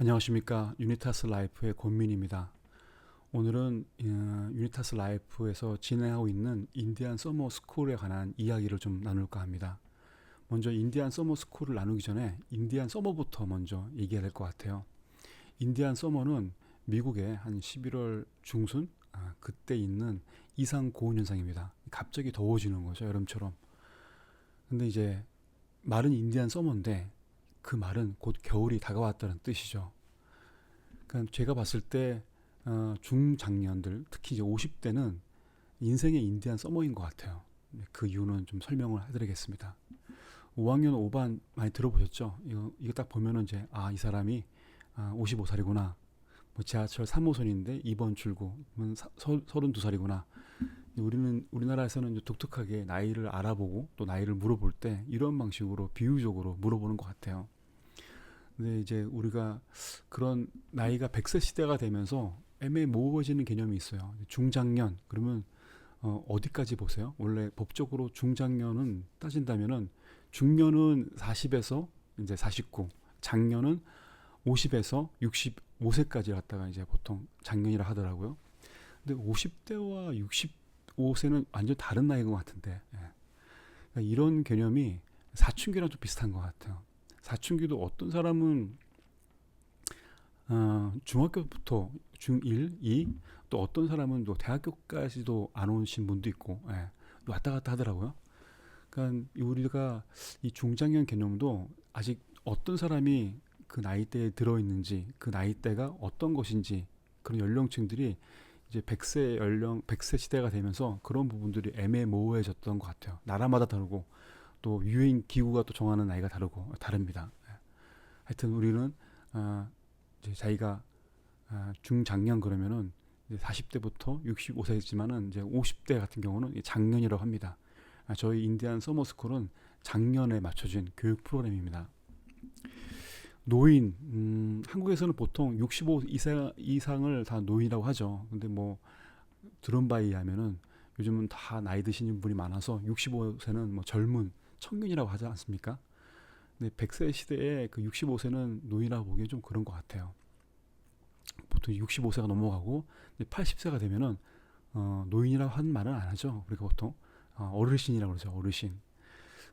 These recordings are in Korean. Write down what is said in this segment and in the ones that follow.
안녕하십니까 유니타스 라이프의 권민입니다. 오늘은 어, 유니타스 라이프에서 진행하고 있는 인디안 서머 스쿨에 관한 이야기를 좀 나눌까 합니다. 먼저 인디안 서머 스쿨을 나누기 전에 인디안 서머부터 먼저 얘기해야 될 것 같아요. 인디안 서머는 미국의 한 11월 중순 아, 그때 있는 이상 고온 현상입니다. 갑자기 더워지는 거죠 여름처럼. 근데 이제 말은 인디안 서머인데 그 말은 곧 겨울이 다가왔다는 뜻이죠. 그러니까 제가 봤을 때 어, 중장년들 특히 이제 50대는 인생의 인디안 서머인 것 같아요. 그 이유는 좀 설명을 해드리겠습니다. 5학년 5반 많이 들어보셨죠? 이거 이거 딱 보면은 이제 아 이 사람이 아, 55살이구나. 뭐 지하철 3호선인데 2번 출구면 32살이구나. 우리는 우리나라에서는 이제 독특하게 나이를 알아보고 또 나이를 물어볼 때 이런 방식으로 비유적으로 물어보는 것 같아요. 근데 이제 우리가 그런 나이가 100세 시대가 되면서 애매모호해지는 개념이 있어요. 중장년 그러면 어, 어디까지 보세요? 원래 법적으로 중장년은 따진다면은 중년은 40에서 이제 49, 장년은 50에서 65세까지 갔다가 이제 보통 장년이라 하더라고요. 근데 50대와 65세는 완전 다른 나이인 것 같은데 예. 그러니까 이런 개념이 사춘기랑 좀 비슷한 것 같아요. 사춘기도 어떤 사람은 어, 중학교부터 중1, 2, 또 어떤 사람은 또 대학교까지도 안 오신 분도 있고 예, 왔다 갔다 하더라고요. 그러니까 우리가 이 중장년 개념도 아직 어떤 사람이 그 나이대에 들어 있는지 그 나이대가 어떤 것인지 그런 연령층들이 이제 100세 연령 100세 시대가 되면서 그런 부분들이 애매모호해졌던 것 같아요. 나라마다 다르고 또 유행 기구가 또 정하는 나이가 다르고 다릅니다. 예. 하여튼 우리는 어, 이제 자기가 어, 중장년 그러면은 이제 40대부터 65세지만은 이제 50대 같은 경우는 장년이라고 합니다. 아, 저희 인디안 서머스쿨은 장년에 맞춰진 교육 프로그램입니다. 노인, 음, 한국에서는 보통 65 이상, 이상을 다 노인이라고 하죠. 근데 뭐 들은 바에 의하면은 요즘은 다 나이 드시는 분이 많아서 65세는 뭐 젊은 청년이라고 하지 않습니까? 근데 100세 시대에 그 65세는 노인이라고 보기엔 좀 그런 것 같아요. 보통 65세가 넘어가고 80세가 되면은 어, 노인이라고 하는 말은 안 하죠. 우리가 보통 어, 어르신이라고 그러죠. 어르신.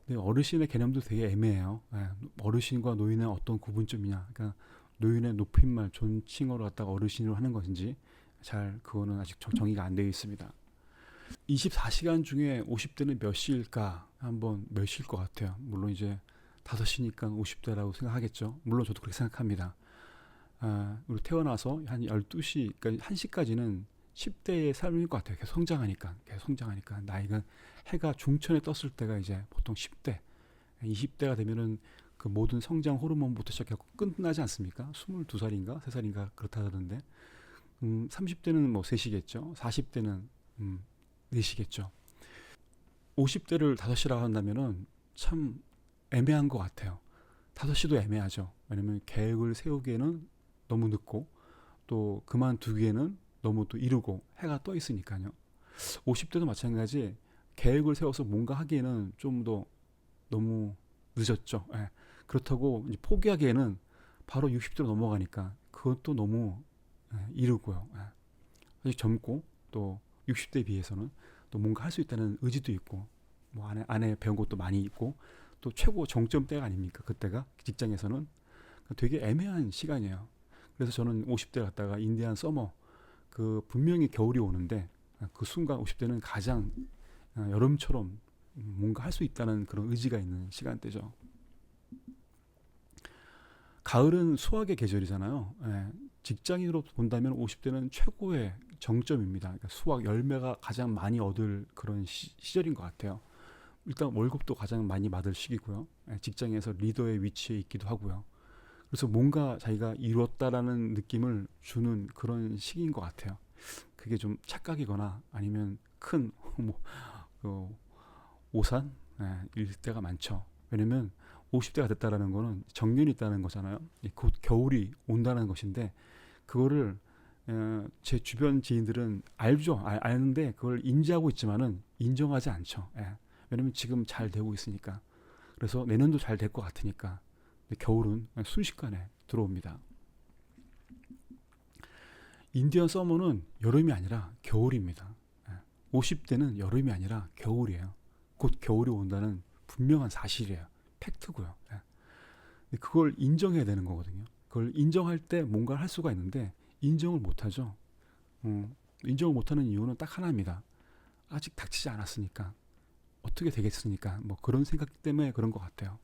근데 어르신의 개념도 되게 애매해요. 예, 어르신과 노인의 어떤 구분점이냐. 그러니까 노인의 높임말, 존칭어로 갖다가 어르신으로 하는 것인지 잘 그거는 아직 정의가 안 되어 있습니다. 24시간 중에 50대는 몇 시일까? 한번 몇 시일 것 같아요. 물론 이제 5시니까 50대라고 생각하겠죠. 물론 저도 그렇게 생각합니다. 아, 우리 태어나서 한 12시, 그러니까 1시까지는 10대의 삶일 것 같아요. 계속 성장하니까. 계속 성장하니까. 나이가 해가 중천에 떴을 때가 이제 보통 10대. 20대가 되면은 그 모든 성장 호르몬부터 시작해서 끝나지 않습니까? 22살인가? 3살인가? 그렇다 하던데. 음, 30대는 뭐 3시겠죠. 40대는 음, 4시겠죠. 50대를 5시라고 한다면은 참 애매한 것 같아요. 5시도 애매하죠. 왜냐면 계획을 세우기에는 너무 늦고 또 그만두기에는 너무 또 이르고 해가 떠 있으니까요. 50대도 마찬가지 계획을 세워서 뭔가 하기에는 좀 더 너무 늦었죠. 예. 그렇다고 이제 포기하기에는 바로 60대로 넘어가니까 그것도 너무 예, 이르고요. 예. 아직 젊고 또 60대에 비해서는 또 뭔가 할 수 있다는 의지도 있고 뭐 안에 안에 배운 것도 많이 있고 또 최고 정점 때가 아닙니까? 그때가 직장에서는 되게 애매한 시간이에요. 그래서 저는 50대 갔다가 인디안 서머 그 분명히 겨울이 오는데 그 순간 50대는 가장 어, 여름처럼 뭔가 할 수 있다는 그런 의지가 있는 시간대죠. 가을은 수학의 계절이잖아요. 예, 직장인으로 본다면 50대는 최고의 정점입니다. 그러니까 수학 열매가 가장 많이 얻을 그런 시, 절인것 같아요. 일단 월급도 가장 많이 받을 시기고요. 예, 직장에서 리더의 위치에 있기도 하고요. 그래서 뭔가 자기가 이루었다라는 느낌을 주는 그런 시기인 것 같아요. 그게 좀 착각이거나 아니면 큰 뭐, 그 오산 예, 일 때가 많죠. 왜냐면 50대가 됐다라는 거는 정년이 있다는 거잖아요. 곧 겨울이 온다는 것인데 그거를 어, 제 주변 지인들은 알죠. 알, 아는데 그걸 인지하고 있지만은 인정하지 않죠. 예. 왜냐면 지금 잘 되고 있으니까. 그래서 내년도 잘 될 것 같으니까. 겨울은 순식간에 들어옵니다. 인디언 서머는 여름이 아니라 겨울입니다. 예. 50대는 여름이 아니라 겨울이에요. 곧 겨울이 온다는 분명한 사실이에요. 팩트고요. 예. 그걸 인정해야 되는 거거든요. 그걸 인정할 때 뭔가 할 수가 있는데 인정을 못 하죠. 어, 인정을 못 하는 이유는 딱 하나입니다. 아직 닥치지 않았으니까. 어떻게 되겠습니까? 뭐 그런 생각 때문에 그런 것 같아요.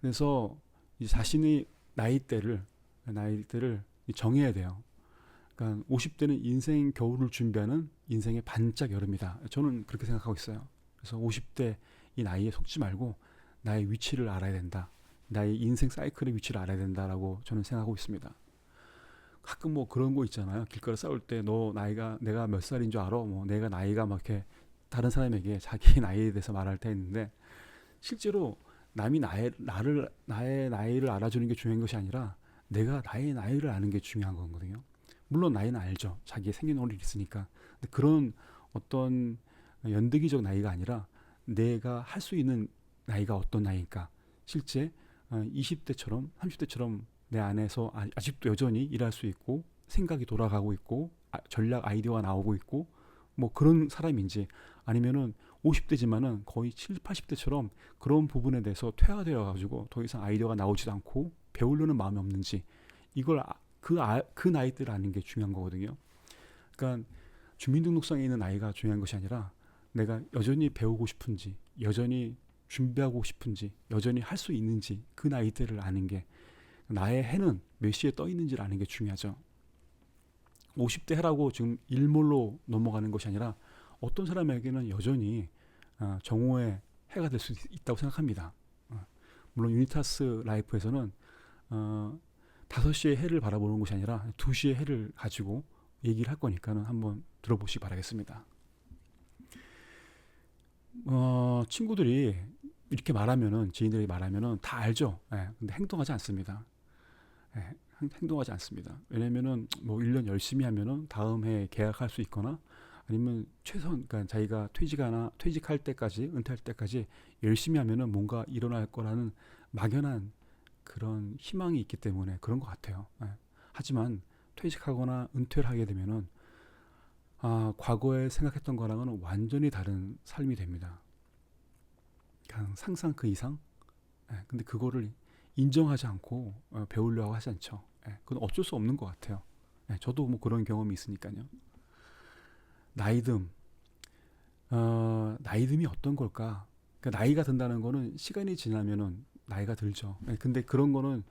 그래서 이 자신의 나이대를 나이대를 정해야 돼요. 그러니까 50대는 인생 겨울을 준비하는 인생의 반짝 여름이다. 저는 그렇게 생각하고 있어요. 그래서 50대 이 나이에 속지 말고 나의 위치를 알아야 된다. 나의 인생 사이클의 위치를 알아야 된다라고 저는 생각하고 있습니다. 가끔 뭐 그런 거 있잖아요. 길거리 싸울 때 너 나이가 내가 몇 살인 줄 알아? 뭐 내가 나이가 막 이렇게 다른 사람에게 자기 나이에 대해서 말할 때 있는데 실제로 남이 나의 나를 나의 나이를 알아주는 게 중요한 것이 아니라 내가 나의 나이를 아는 게 중요한 거거든요. 물론 나이는 알죠. 자기의 생년월일이 있으니까. 근데 그런 어떤 연대기적 나이가 아니라 내가 할 수 있는 나이가 어떤 나이일까? 실제 20대처럼 30대처럼 내 안에서 아- 아직도 여전히 일할 수 있고 생각이 돌아가고 있고 아- 전략 아이디어가 나오고 있고 뭐 그런 사람인지 아니면은 50대지만은 거의 7, 80대처럼 그런 부분에 대해서 퇴화되어 가지고 더 이상 아이디어가 나오지도 않고 배우려는 마음이 없는지 이걸 아- 그, 아, 그 나이대를 아는 게 중요한 거거든요. 그러니까 주민등록상에 있는 나이가 중요한 것이 아니라 내가 여전히 배우고 싶은지, 여전히 준비하고 싶은지, 여전히 할 수 있는지 그 나이대를 아는 게 나의 해는 몇 시에 떠 있는지를 아는 게 중요하죠. 50대 해라고 지금 일몰로 넘어가는 것이 아니라 어떤 사람에게는 여전히 어, 정오의 해가 될 수 있다고 생각합니다. 어, 물론 유니타스 라이프에서는 어, 5시의 해를 바라보는 것이 아니라 2시의 해를 가지고 얘기를 할 거니까는 한번 들어보시기 바라겠습니다. 어, 친구들이 이렇게 말하면은 지인들이 말하면은 다 알죠. 예, 근데 행동하지 않습니다. 예, 행- 행동하지 않습니다. 왜냐면은 뭐 1년 열심히 하면은 다음 해에 계약할 수 있거나 아니면 최선 그러니까 자기가 퇴직하나 퇴직할 때까지 은퇴할 때까지 열심히 하면은 뭔가 일어날 거라는 막연한 그런 희망이 있기 때문에 그런 것 같아요. 예. 하지만 퇴직하거나 은퇴를 하게 되면은 아, 과거에 생각했던 거랑은 완전히 다른 삶이 됩니다. 그냥 상상 그 이상. 예, 근데 그거를 인정하지 않고 어, 배우려고 하지 않죠. 예, 그건 어쩔 수 없는 것 같아요. 예, 저도 뭐 그런 경험이 있으니까요. 나이듦. 어, 나이듦이 어떤 걸까? 그러니까 나이가 든다는 거는 시간이 지나면은 나이가 들죠. 예, 근데 그런 거는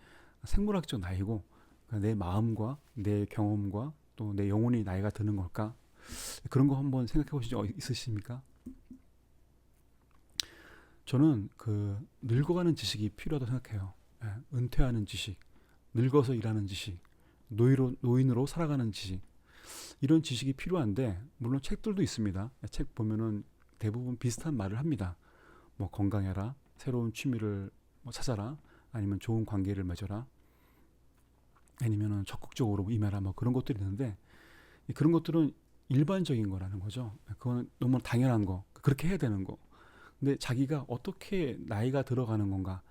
생물학적 나이고 그러니까 내 마음과 내 경험과 또 내 영혼이 나이가 드는 걸까? 그런 거 한번 생각해 보신 적 있으십니까? 저는 그 늙어가는 지식이 필요하다고 생각해요. 예, 은퇴하는 지식, 늙어서 일하는 지식, 노인으로, 노인으로 살아가는 지식 이런 지식이 필요한데 물론 책들도 있습니다. 책 보면은 대부분 비슷한 말을 합니다. 뭐 건강해라, 새로운 취미를 뭐 찾아라, 아니면 좋은 관계를 맺어라, 아니면은 적극적으로 임해라, 뭐 그런 것들이 있는데 그런 것들은 일반적인 거라는 거죠. 그건 너무 당연한 거, 그렇게 해야 되는 거. 근데 자기가 어떻게 나이가 들어가는 건가 이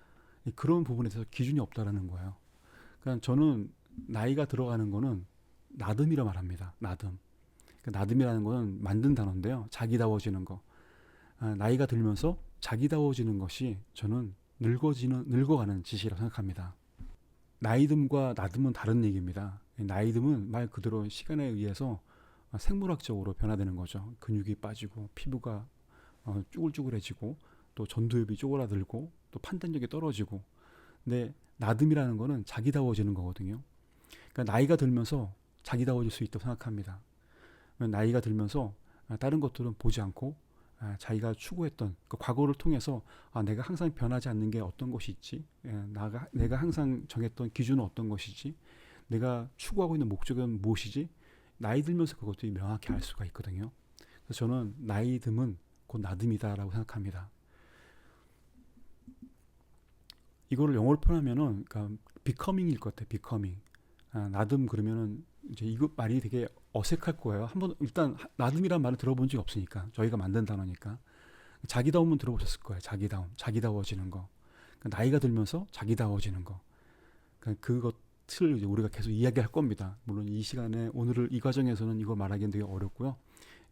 그런 부분에 대해서 기준이 없다라는 거예요. 그러니까 저는 나이가 들어가는 거는 나듬이라 말합니다. 나듬. 그 나듬이라는 거는 만든 단어인데요. 자기다워지는 거. 아, 나이가 들면서 자기다워지는 것이 저는 늙어지는 늙어가는 짓이라고 생각합니다. 나이듦과 나듬은 다른 얘기입니다. 나이듦은 말 그대로 시간에 의해서 생물학적으로 변화되는 거죠. 근육이 빠지고 피부가 어, 쭈글쭈글해지고 또 전두엽이 쪼그라들고 또 판단력이 떨어지고 근데 나듬이라는 거는 자기다워지는 거거든요. 그러니까 나이가 들면서 자기다워질 수 있다고 생각합니다. 나이가 들면서 아, 다른 것들은 보지 않고 아, 자기가 추구했던 그 과거를 통해서 아, 내가 항상 변하지 않는 게 어떤 것이 있지? 예, 나가, 내가 항상 정했던 기준은 어떤 것이지? 내가 추구하고 있는 목적은 무엇이지? 나이 들면서 그것들이 명확히 알 수가 있거든요. 그래서 저는 나이 듦은 곧 나듬이다라고 생각합니다. 이거를 영어로 표현하면은 그러니까 becoming일 것 같아요. becoming. 아, 나듬 그러면은 이제 이거 말이 되게 어색할 거예요. 한번 일단 나듬이란 말을 들어본 적이 없으니까 저희가 만든 단어니까 자기다움은 들어보셨을 거예요. 자기다움, 자기다워지는 거. 그러니까 나이가 들면서 자기다워지는 거. 그러니까 그것 것을 이제 우리가 계속 이야기할 겁니다. 물론 이 시간에 오늘을 이 과정에서는 이걸 말하기는 되게 어렵고요.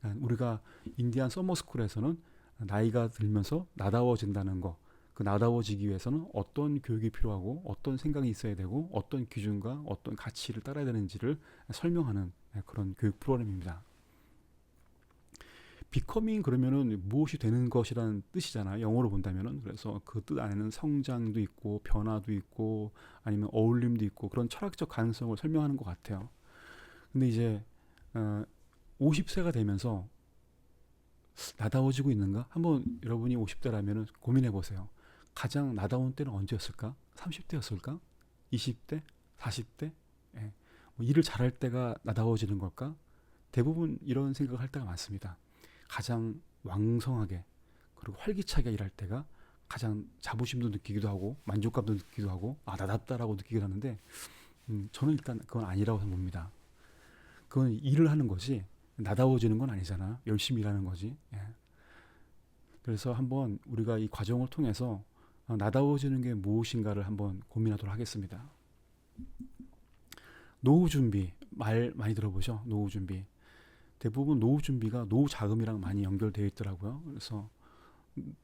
아, 우리가 인디안 서머스쿨에서는 나이가 들면서 나다워진다는 거, 그 나다워지기 위해서는 어떤 교육이 필요하고 어떤 생각이 있어야 되고 어떤 기준과 어떤 가치를 따라야 되는지를 설명하는 그런 교육 프로그램입니다. 비커밍 그러면은 무엇이 되는 것이라는 뜻이잖아요. 영어로 본다면은 그래서 그 뜻 안에는 성장도 있고 변화도 있고 아니면 어울림도 있고 그런 철학적 가능성을 설명하는 것 같아요. 근데 이제 어, 50세가 되면서 나다워지고 있는가? 한번 여러분이 50대라면은 고민해 보세요. 가장 나다운 때는 언제였을까? 30대였을까? 20대? 40대? 예. 뭐 일을 잘할 때가 나다워지는 걸까? 대부분 이런 생각을 할 때가 많습니다. 가장 왕성하게 그리고 활기차게 일할 때가 가장 자부심도 느끼기도 하고 만족감도 느끼기도 하고 아 나답다라고 느끼기도 하는데 음, 저는 일단 그건 아니라고 봅니다. 그건 일을 하는 거지 나다워지는 건 아니잖아. 열심히 일하는 거지. 예. 그래서 한번 우리가 이 과정을 통해서 어, 나다워지는 게 무엇인가를 한번 고민하도록 하겠습니다. 노후 준비 말 많이 들어보죠. 노후 준비. 대부분 노후 준비가 노후 자금이랑 많이 연결되어 있더라고요. 그래서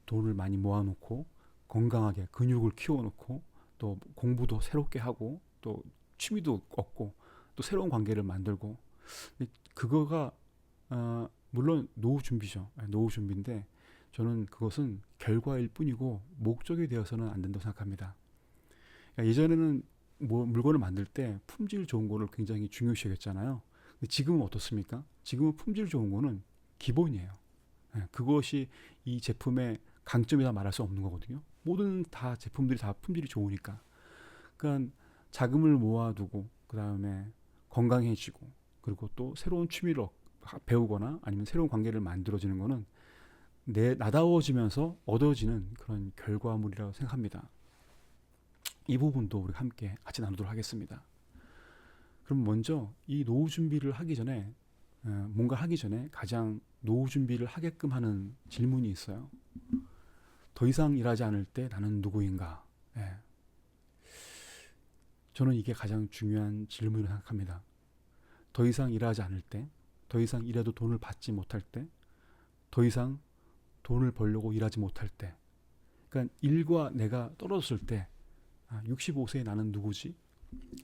돈을 많이 모아놓고 건강하게 근육을 키워놓고 또 공부도 새롭게 하고 또 취미도 얻고 또 새로운 관계를 만들고 그거가 어, 물론 노후 준비죠. 네, 노후 준비인데 저는 그것은 결과일 뿐이고 목적이 되어서는 안 된다고 생각합니다. 그러니까 예전에는 뭐 물건을 만들 때 품질 좋은 거를 굉장히 중요시 여겼잖아요. 지금은 어떻습니까? 지금은 품질 좋은 거는 기본이에요. 네, 그것이 이 제품의 강점이다 말할 수 없는 거거든요. 모든 다 제품들이 다 품질이 좋으니까. 그러니까 자금을 모아두고 그 다음에 건강해지고 그리고 또 새로운 취미를 배우거나 아니면 새로운 관계를 만들어지는 거는 내 나다워지면서 얻어지는 그런 결과물이라고 생각합니다. 이 부분도 우리 함께 같이 나누도록 하겠습니다. 그럼 먼저 이 노후 준비를 하기 전에 어, 뭔가 하기 전에 가장 노후 준비를 하게끔 하는 질문이 있어요. 더 이상 일하지 않을 때 나는 누구인가? 예. 저는 이게 가장 중요한 질문이라고 생각합니다. 더 이상 일하지 않을 때, 더 이상 일해도 돈을 받지 못할 때, 더 이상 돈을 벌려고 일하지 못할 때, 그러니까 일과 내가 떨어졌을 때, 아, 65세에 나는 누구지?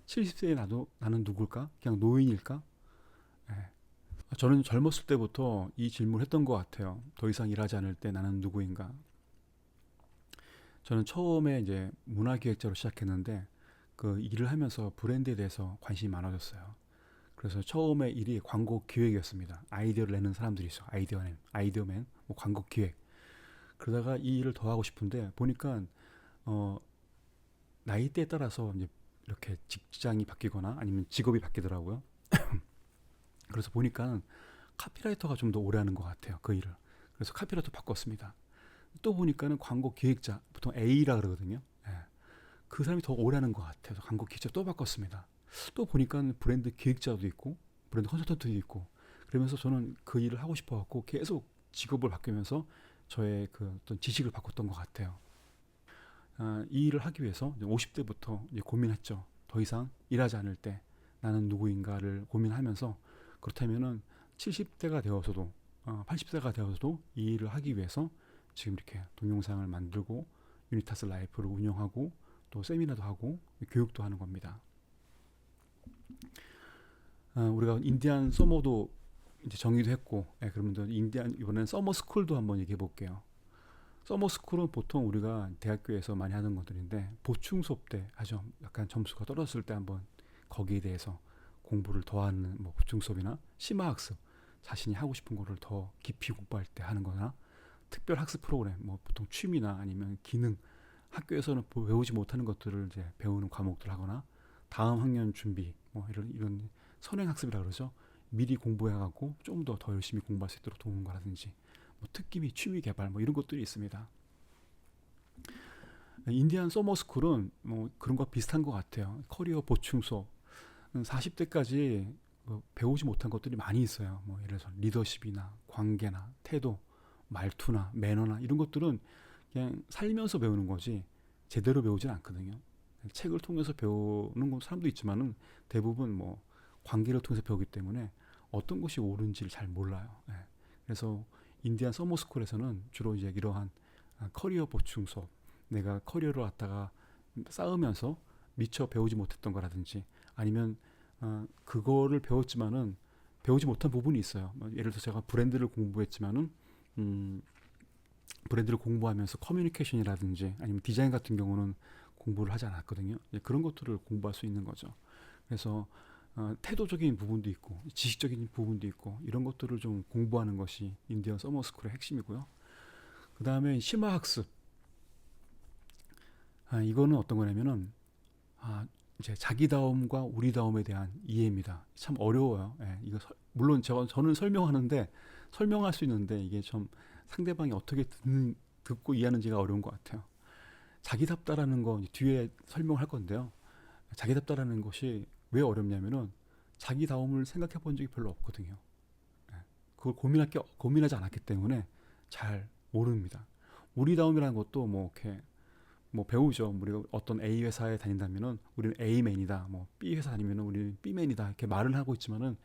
70세에 나도 나는 누굴까? 그냥 노인일까? 예. 저는 젊었을 때부터 이 질문을 했던 것 같아요. 더 이상 일하지 않을 때 나는 누구인가? 저는 처음에 이제 문화기획자로 시작했는데 그 일을 하면서 브랜드에 대해서 관심이 많아졌어요. 그래서 처음에 일이 광고 기획이었습니다. 아이디어를 내는 사람들이 있어. 아이디어맨, 아이디어맨, 뭐 광고 기획. 그러다가 이 일을 더 하고 싶은데 보니까 어 나이대에 따라서 이제 이렇게 직장이 바뀌거나 아니면 직업이 바뀌더라고요. 그래서 보니까 카피라이터가 좀 더 오래 하는 것 같아요. 그 일을. 그래서 카피라이터 바꿨습니다. 또 보니까는 광고 기획자, 보통 A라 그러거든요. 예. 그 사람이 더 오래 하는 것 같아서 광고 기획자 또 바꿨습니다. 또 보니까 브랜드 기획자도 있고 브랜드 컨설턴트도 있고 그러면서 저는 그 일을 하고 싶어 갖고 계속 직업을 바뀌면서 저의 그 어떤 지식을 바꿨던 것 같아요. 아, 이 일을 하기 위해서 50대부터 고민했죠. 더 이상 일하지 않을 때 나는 누구인가를 고민하면서 그렇다면은 70대가 되어서도 어, 80세가 되어서도 이 일을 하기 위해서 지금 이렇게 동영상을 만들고 유니타스 라이프를 운영하고 또 세미나도 하고 교육도 하는 겁니다. 어, 우리가 인디안 서머도 이제 정의도 했고, 예, 그러면 인디안 이번엔 서머 스쿨도 한번 얘기해 볼게요. 서머 스쿨은 보통 우리가 대학교에서 많이 하는 것들인데 보충 수업 때 하죠. 약간 점수가 떨어졌을 때 한번 거기에 대해서 공부를 더 하는 뭐 보충 수업이나 심화 학습 자신이 하고 싶은 거를 더 깊이 공부할 때 하는 거나 특별 학습 프로그램 뭐 보통 취미나 아니면 기능 학교에서는 배우지 못하는 것들을 이제 배우는 과목들 하거나 다음 학년 준비 뭐 이런 이런 선행 학습이라 그러죠. 미리 공부해 갖고 좀 더 더 열심히 공부할 수 있도록 도우는 거라든지 뭐 특기비 취미 개발 뭐 이런 것들이 있습니다. 인디안 서머스쿨은 뭐 그런 거 비슷한 것 같아요. 커리어 보충 수업 40대까지 뭐 배우지 못한 것들이 많이 있어요. 뭐 예를 들어서 리더십이나 관계나 태도, 말투나 매너나 이런 것들은 그냥 살면서 배우는 거지 제대로 배우진 않거든요. 책을 통해서 배우는 사람도 있지만은 대부분 뭐 관계를 통해서 배우기 때문에 어떤 것이 옳은지를 잘 몰라요. 예. 그래서 인디안 서머스쿨에서는 주로 이제 이러한 아, 커리어 보충 수업, 내가 커리어를 갖다가 쌓으면서 미처 배우지 못했던 거라든지 아니면 어, 그거를 배웠지만은 배우지 못한 부분이 있어요. 뭐 예를 들어서 제가 브랜드를 공부했지만은 음, 브랜드를 공부하면서 커뮤니케이션이라든지 아니면 디자인 같은 경우는 공부를 하지 않았거든요. 예, 그런 것들을 공부할 수 있는 거죠. 그래서 어, 태도적인 부분도 있고 지식적인 부분도 있고 이런 것들을 좀 공부하는 것이 인디언 서머스쿨의 핵심이고요. 그 다음에 심화 학습. 아, 이거는 어떤 거냐면은 아, 이제 자기다움과 우리다움에 대한 이해입니다. 참 어려워요. 예, 이거 서, 물론 저, 저는 설명하는데 설명할 수 있는데 이게 좀 상대방이 어떻게 듣는, 듣고 이해하는지가 어려운 것 같아요. 자기답다라는 거 뒤에 설명할 건데요. 자기답다라는 것이 왜 어렵냐면은 자기 다움을 생각해 본 적이 별로 없거든요. 예, 그걸 고민할 게 고민하지 않았기 때문에 잘 모릅니다. 우리 다움이라는 것도 뭐 이렇게 뭐 배우죠. 우리가 어떤 A 회사에 다닌다면은 우리는 A맨이다. 뭐 B 회사 다니면은 우리는 B맨이다. 이렇게 말을 하고 있지만은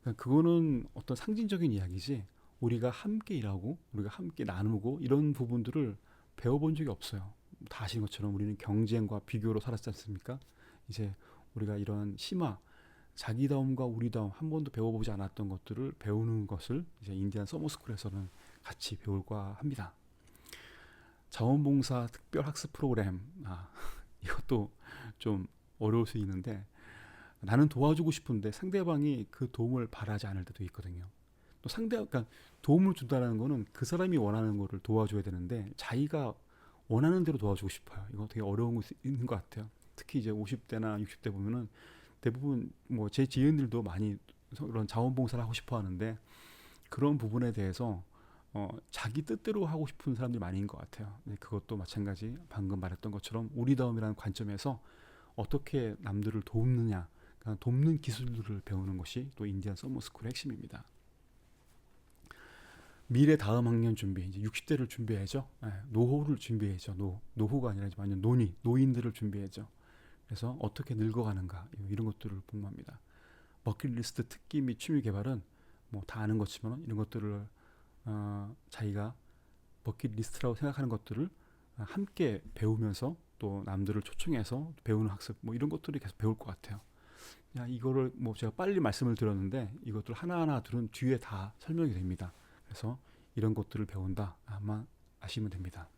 그러니까 그거는 어떤 상징적인 이야기지. 우리가 함께 일하고 우리가 함께 나누고 이런 부분들을 배워본 적이 없어요. 다 아시는 것처럼 우리는 경쟁과 비교로 살았지 않습니까? 이제 우리가 이런 심화, 자기다움과 우리다움 한 번도 배워보지 않았던 것들을 배우는 것을 이제 인디안 서머스쿨에서는 같이 배울까 합니다. 자원봉사 특별 학습 프로그램, 아, 이것도 좀 어려울 수 있는데 나는 도와주고 싶은데 상대방이 그 도움을 바라지 않을 때도 있거든요. 또 상대, 그러니까 도움을 준다는 거는 그 사람이 원하는 거를 도와줘야 되는데 자기가 원하는 대로 도와주고 싶어요. 이거 되게 어려운 거 있는 것 같아요. 특히 이제 50대나 60대 보면은 대부분 뭐 제 지인들도 많이 그런 자원봉사를 하고 싶어 하는데 그런 부분에 대해서 어, 자기 뜻대로 하고 싶은 사람들이 많은 것 같아요. 그것도 마찬가지 방금 말했던 것처럼 우리다움이라는 관점에서 어떻게 남들을 돕느냐, 그러니까 돕는 기술들을 배우는 것이 또 인디안 서머스쿨의 핵심입니다. 미래 다음 학년 준비, 이제 60대를 준비해야죠. 네, 노후를 준비해야죠. 노, 노후가 아니라 완전 노니, 노인들을 준비해야죠. 그래서 어떻게 늙어가는가 이런 것들을 공부합니다. 버킷리스트 특기 및 취미 개발은 뭐 다 아는 것지만 이런 것들을 어, 자기가 버킷리스트라고 생각하는 것들을 함께 배우면서 또 남들을 초청해서 배우는 학습 뭐 이런 것들이 계속 배울 것 같아요. 야 이거를 뭐 제가 빨리 말씀을 드렸는데 이것들 하나하나 들은 뒤에 다 설명이 됩니다. 그래서 이런 것들을 배운다 아마 아시면 됩니다.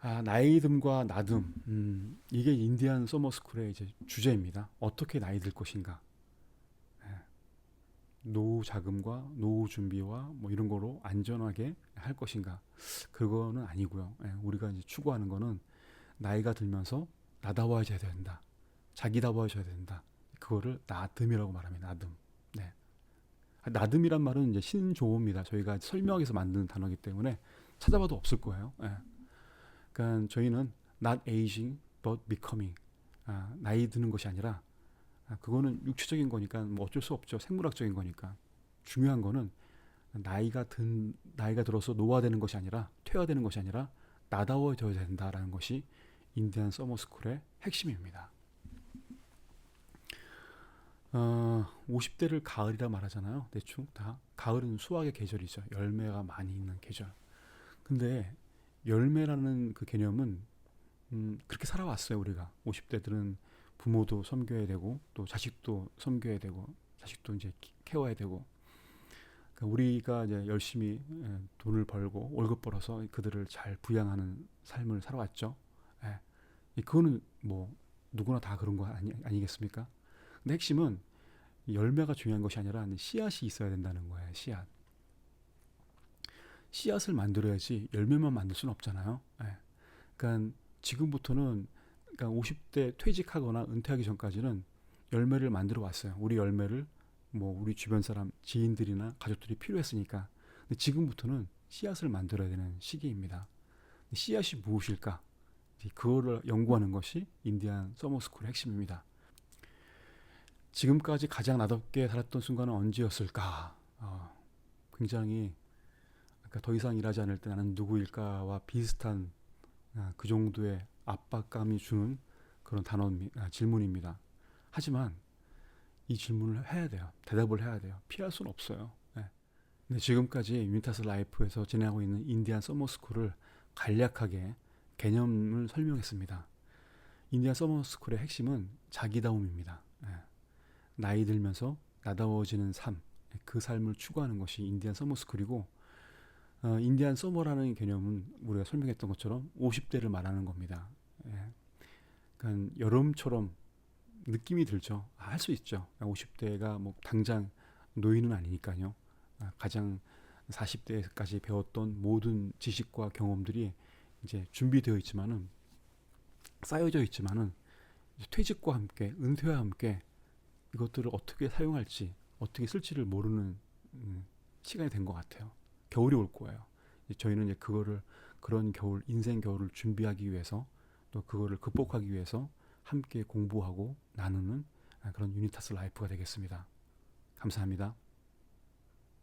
아, 나이듦과 나듬 음, 이게 인디안 서머스쿨의 이제 주제입니다. 어떻게 나이 들 것인가 노후 자금과 노후 준비와 뭐 이런 거로 안전하게 할 것인가 그거는 아니고요. 예, 우리가 이제 추구하는 거는 나이가 들면서 나다워져야 된다. 자기다워져야 된다. 그거를 나듬이라고 말합니다. 나듬. 네. 나듬이란 말은 이제 신조어입니다. 저희가 설명해서 만드는 단어이기 때문에 찾아봐도 없을 거예요. 예. 그러니까 저희는 not aging but becoming. 아, 나이 드는 것이 아니라 아, 그거는 육체적인 거니까 뭐 어쩔 수 없죠. 생물학적인 거니까. 중요한 거는 나이가 든 나이가 들어서 노화되는 것이 아니라 퇴화되는 것이 아니라 나다워져야 된다라는 것이 인디안 서머스쿨의 핵심입니다. 어, 50대를 가을이라 말하잖아요. 대충 다 가을은 수확의 계절이죠. 열매가 많이 있는 계절. 근데 열매라는 그 개념은 음, 그렇게 살아왔어요. 우리가 50대들은 부모도 섬겨야 되고 또 자식도 섬겨야 되고 자식도 이제 케어해야 되고 그러니까 우리가 이제 열심히 예, 돈을 벌고 월급 벌어서 그들을 잘 부양하는 삶을 살아왔죠. 예. 그거는 뭐 누구나 다 그런 거 아니, 아니겠습니까? 근데 핵심은 열매가 중요한 것이 아니라 씨앗이 있어야 된다는 거예요. 씨앗. 씨앗을 만들어야지 열매만 만들 수는 없잖아요. 예. 그러니까 지금부터는 그러니까 50대 퇴직하거나 은퇴하기 전까지는 열매를 만들어 왔어요. 우리 열매를 뭐 우리 주변 사람 지인들이나 가족들이 필요했으니까. 근데 지금부터는 씨앗을 만들어야 되는 시기입니다. 씨앗이 무엇일까? 그거를 연구하는 것이 인디안 서머스쿨의 핵심입니다. 지금까지 가장 나답게 살았던 순간은 언제였을까? 어, 굉장히 그러니까 더 이상 일하지 않을 때 나는 누구일까와 비슷한 아, 그 정도의 압박감이 주는 그런 단어 아, 질문입니다. 하지만 이 질문을 해야 돼요. 대답을 해야 돼요. 피할 수는 없어요. 네. 근데 지금까지 유니타스 라이프에서 진행하고 있는 인디안 서머스쿨을 간략하게 개념을 설명했습니다. 인디안 서머스쿨의 핵심은 자기다움입니다. 예. 나이 들면서 나다워지는 삶, 그 삶을 추구하는 것이 인디안 서머스쿨이고 어, 인디안 서머라는 개념은 우리가 설명했던 것처럼 50대를 말하는 겁니다. 예. 그러니까 여름처럼 느낌이 들죠. 아, 할수 있죠. 50대가 뭐 당장 노인은 아니니까요. 아, 가장 40대까지 배웠던 모든 지식과 경험들이 이제 준비되어 있지만은 쌓여져 있지만은 퇴직과 함께 은퇴와 함께 이것들을 어떻게 사용할지 어떻게 쓸지를 모르는 음, 시간이 된 것 같아요. 겨울이 올 거예요. 저희는 이제 그거를 그런 겨울 인생 겨울을 준비하기 위해서 또 그거를 극복하기 위해서 함께 공부하고 나누는 그런 유니타스 라이프가 되겠습니다. 감사합니다.